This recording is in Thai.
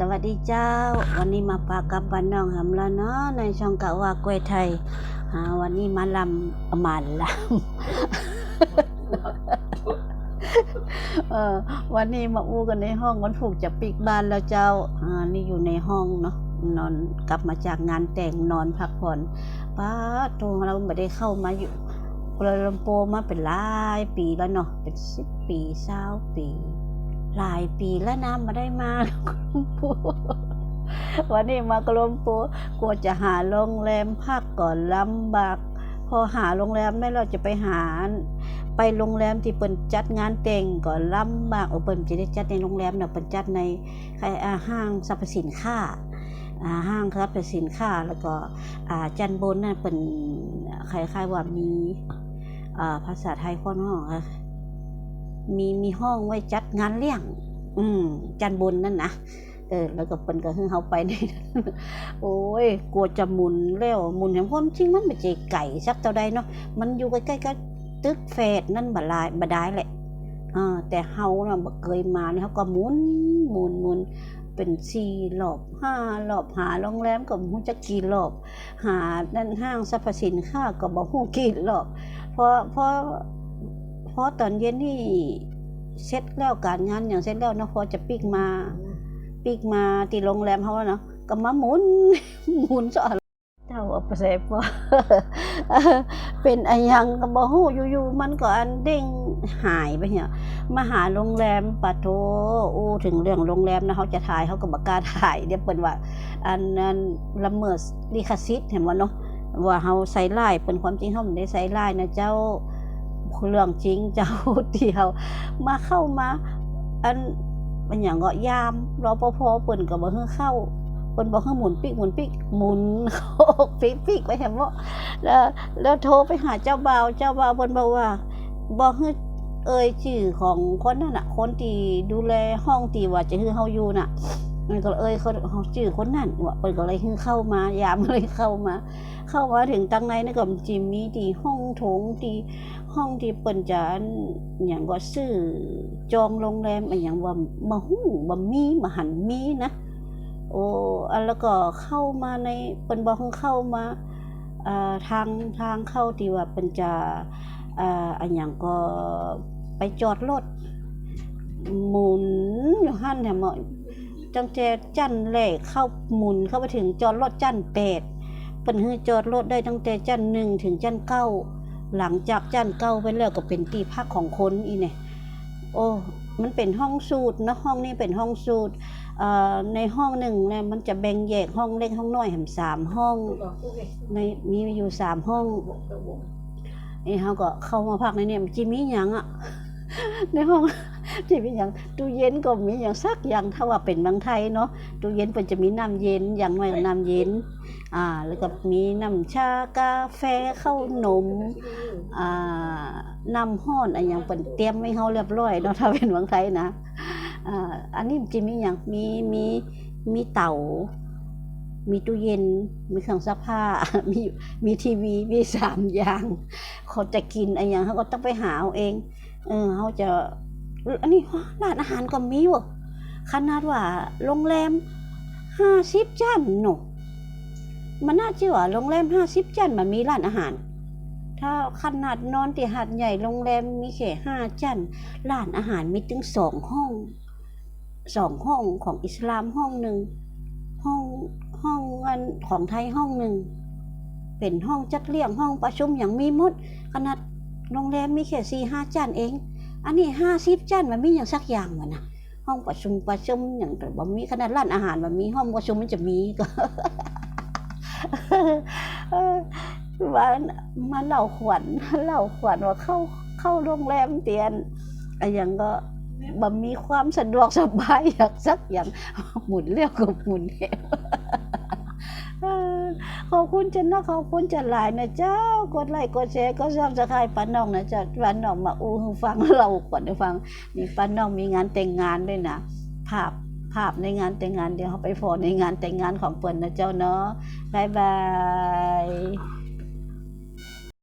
สวัสดีเจ้า วันนี้มาปากกับบ้านน้องหำแล้วเนาะในช่องกะว่ากล้วยไทยวันนี้มาลำมาลำวันนี้มาอู้กันในห้องวันผูกจะปิกบ้านแล้วเจ้าอ่านี่อยู่ในห้องเนาะนอนกลับมาจากงานแต่งนอนพักผ่อนป้าโทรเราไม่ได้เข้ามาอยู่กัวลลัมโปมาเป็นหลายปีแล้วเนาะเป็นสิบปีเศร้าปี หลายปีแล้วนะมาได้มากลมปูวันนี้มากลมปูกลัวจะหาโรงแรมพักก่อนลำบากพอหาโรงแรมไม่เราจะไปหา ไปโรงแรมที่เปิ่นจัดงานแต่งก่อนลำบากโอเปิ่นจะได้จัดในโรงแรมเนาะเปิ่นจัดในใครห้างสรรพสินค้าห้างสรรพสินค้าแล้วก็จันบนน่ะเปิ่นคล้ายๆว่ามีภาษาไทยค่อนห้อง มีมีห้องไว้จัดงานเลี้ยง อืมจันบนนั่นนะเออแล้วก็เปิ้นก็ให้เขาไปในโอ้ยกลัวจะหมุนแล้วหมุนแห่งความจริงมันไม่ใช่ไก่สักเท่าใดเนาะมันอยู่ใกล้ๆกับตึกแฟดนั่นบ่ลายบ่ได้แหละอ่าแต่เฮาน่ะบ่เคยมาเนี่เฮาก็หมุนหมุนหมุนเป็นสี่รอบห้ารอบหาโรงแรมก็บ่ฮู้จักกี่รอบหานั่นห้างสรรพสินค้าก็บ่ฮู้กี่รอบเพราะเพราะ พราะตอนเย็นนี่เสร็จแล้วการงานอย่างเสร็จแล้วนาะพอจะปิกมาปิกมาที่โรงแรมเขาเนาะก็มาหมุนหมุนสอนเท่าอาไปเสพว่าเป็นอะหยังก็บ่ฮู้อยู่ๆมันก็อันเด้งหายไปเนี่ยมาหาโรงแรมปะโทอู้ถึงเรื่องโรงแรมนะเขาจะถ่ายเขาก็บ่กล้าถ่ายเดี๋ยวเปินว่า อันนั้นละเมิดลิขสิทธิ์เห็นบ่เนาะว่าเฮาใส่ร้ายเป็นความจริงเฮาไม่ได้ใส่ร้ายนะเจ้า เรื่องจริงเจ้าเดียว มาเข้ามา อันมันอย่างก็ยามรอปภเปิ่นก็บ่ให้เข้าเปิ่นบอกให้หมุนปิกหมุนปิกหมุนโคกปิกปิกไปแฮมบ่แล้วแล้วโทรไปหาเจ้าบ่าวเจ้าบ่าวเพิ่นบอกว่าบอกให้เอ่ยชื่อของคนนั่นน่ะ คนที่ดูแลห้องที่ว่าจะให้เฮาอยู่น่ะ มันก็เอ่ยเขาเขาชื่อคนนั่นว่าเปิ่นก็เลยให้เข้ามายามเลยเข้ามา เข้ามาถึงตังในนี่ก็จิมมีที่ห้องโถงที่ห้องที่เปิ่นจะอันอย่างว่าซื้อจองโรงแรมอันอย่างว่ามาหู้บ่มีมาหันมีนะโอ้แล้วก็เข้ามาในเปิ่นบอกให้เข้ามาอ่าทางทางเข้าที่ว่าเปิ่นจะอ่าอันอย่างก็ไปจอดรถหมุนอยู่หั่นแหม จังแต่จันแรกเข้าหมุนเข้าไปถึงจอดรถจันแปดเปิ่นให้จอดรถได้ตั้งแต่จันหนึ่งถึงจันเก้าหลังจากจันเก้าไปแล้วก็เป็นที่พักของคนอีเนี่ยโอ้มันเป็นห้องสูตรนะห้องนี้เป็นห้องสูตรอ่อในห้องหนึ่งเนี่ยมันจะแบ่งแยกห้องเล็กห้องน้อยแหมสามห้องในมีอยู่สามห้องนี่เขาก็เข้ามาพักในเนี่ยมันจิมีหยังอะในห้อง จิมีหยังตู้เย็นก็มีอย่างสักอย่างถ้าว่าเป็นบางไทยเนาะตู้เย็นมันจะมีน้ำเย็นอย่างน้อยน้ำเย็นอ่าแล้วก็มีน้ำชากาแฟข้าวนมอ่าน้ำห้อนอะไรอย่างเปิ่นเตรียมไว้เฮาเรียบร้อยเนาะถ้าเป็นเมืองไทยนะอ่าอันนี้จะมีอย่างมีมีมีเตามีตู้เย็น มีเครื่องซักผ้า มี มีทีวี มีสามอย่างเขาจะกินอะไรอย่างเขาก็ต้องไปหาเอาเอง เออเขาจะ อันนี้ร้านอาหารก็มีว่ะขนาดว่าโรงแรมห้าสิบจันเนาะมันน่าเชื่อว่าโรงแรมห้าสิบจันมันมีร้านอาหาร ถ้าขนาดนอนที่หาดใหญ่โรงแรมมีแค่ห้าจันร้านอาหารมีถึงสองห้องสองห้องของอิสลามห้องหนึ่งห้องห้องอันของไทยห้องหนึ่งเป็นห้องจัดเลี้ยงห้องประชุมอย่างมีมดขนาดโรงแรมมีแค่สี่ห้าจันเอง อันนี้ห้าสิบจันมันมีอย่างสักอย่างวะนะห้องประชุมประชุมอย่างแต่บ่มีขนาดร้านอาหารมันมีห้องประชุมมันจะมีก็เออว่ามาเล่าขวัญเล่าขวัญว่าเข้าเข้าโรงแรมเตียนอะไรอย่างก็บ่มีความสะดวกสบายอย่างสักอย่างหมุนเรียวกับหมุนเร็ว ขอบคุณจันนะขอบคุณจันหลายนะเจ้ากดไลค์กดแชร์ก็ซับสะครต์ป้าน้องนะจ๊ะป้าน้องมาอู้ฟังเราก่อนให้ฟังนี่ป้าน้องมีงานแต่งงานด้วยนะภาพภาพในงานแต่งงานเดี๋ยวเขาไปโฟนในงานแต่งงานของเปิ้นนะเจ้าเนาะบายบาย